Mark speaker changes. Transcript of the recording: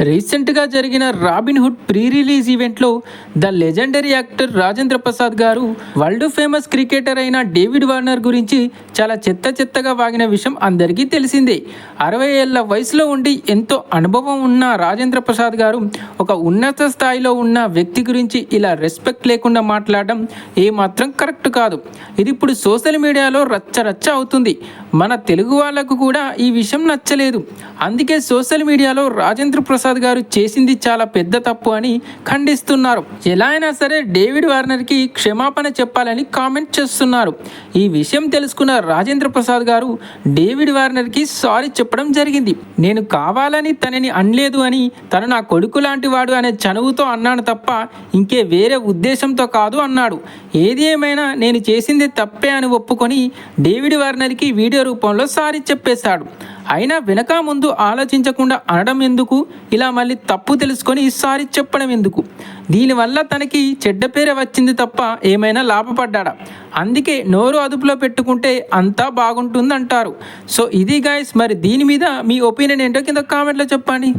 Speaker 1: రీసెంట్గా జరిగిన Robin Hood pre release ఈవెంట్లో the legendary actor Rajendra Prasad గారు వరల్డ్ ఫేమస్ క్రికెటర్ అయిన డేవిడ్ వార్నర్ గురించి చాలా చెత్త చెత్తగా వాగిన విషయం అందరికీ తెలిసిందే. అరవై ఏళ్ళ వయసులో ఉండి ఎంతో అనుభవం ఉన్న రాజేంద్ర ప్రసాద్ గారు ఒక ఉన్నత స్థాయిలో ఉన్న వ్యక్తి గురించి ఇలా రెస్పెక్ట్ లేకుండా మాట్లాడడం ఏమాత్రం కరెక్ట్ కాదు. ఇది ఇప్పుడు సోషల్ మీడియాలో రచ్చ రచ్చ అవుతుంది. మన తెలుగు వాళ్ళకు కూడా ఈ విషయం నచ్చలేదు. అందుకే సోషల్ మీడియాలో రాజేంద్ర ప్రసాద్ గారు చేసింది చాలా పెద్ద తప్పు అని ఖండిస్తున్నారు. ఎలా అయినా సరే డేవిడ్ వార్నర్కి క్షమాపణ చెప్పాలని కామెంట్ చేస్తున్నారు. ఈ విషయం తెలుసుకున్న రాజేంద్ర ప్రసాద్ గారు డేవిడ్ వార్నర్కి సారీ చెప్పడం జరిగింది. నేను కావాలని తనని అనలేదు అని తను నా కొడుకు లాంటి వాడు అనే చనువుతో అన్నాను తప్ప ఇంకే వేరే ఉద్దేశంతో కాదు అన్నాడు. ఏది ఏమైనా నేను చేసింది తప్పే అని ఒప్పుకొని డేవిడ్ వార్నర్కి వీడియో రూపంలో సారీ చెప్పేశాడు. అయినా వెనక ముందు ఆలోచించకుండా అనడం ఎందుకు? ఇలా మళ్ళీ తప్పు తెలుసుకొని ఈసారి చెప్పడం ఎందుకు? దీనివల్ల తనకి చెడ్డ పేరే వచ్చింది తప్ప ఏమైనా లాభపడ్డా అందుకే నోరు అదుపులో పెట్టుకుంటే అంతా బాగుంటుంది అంటారు సో ఇది గాయస్ మరి దీని మీద మీ ఒపీనియన్ ఏంటో కింద కామెంట్లో చెప్పండి.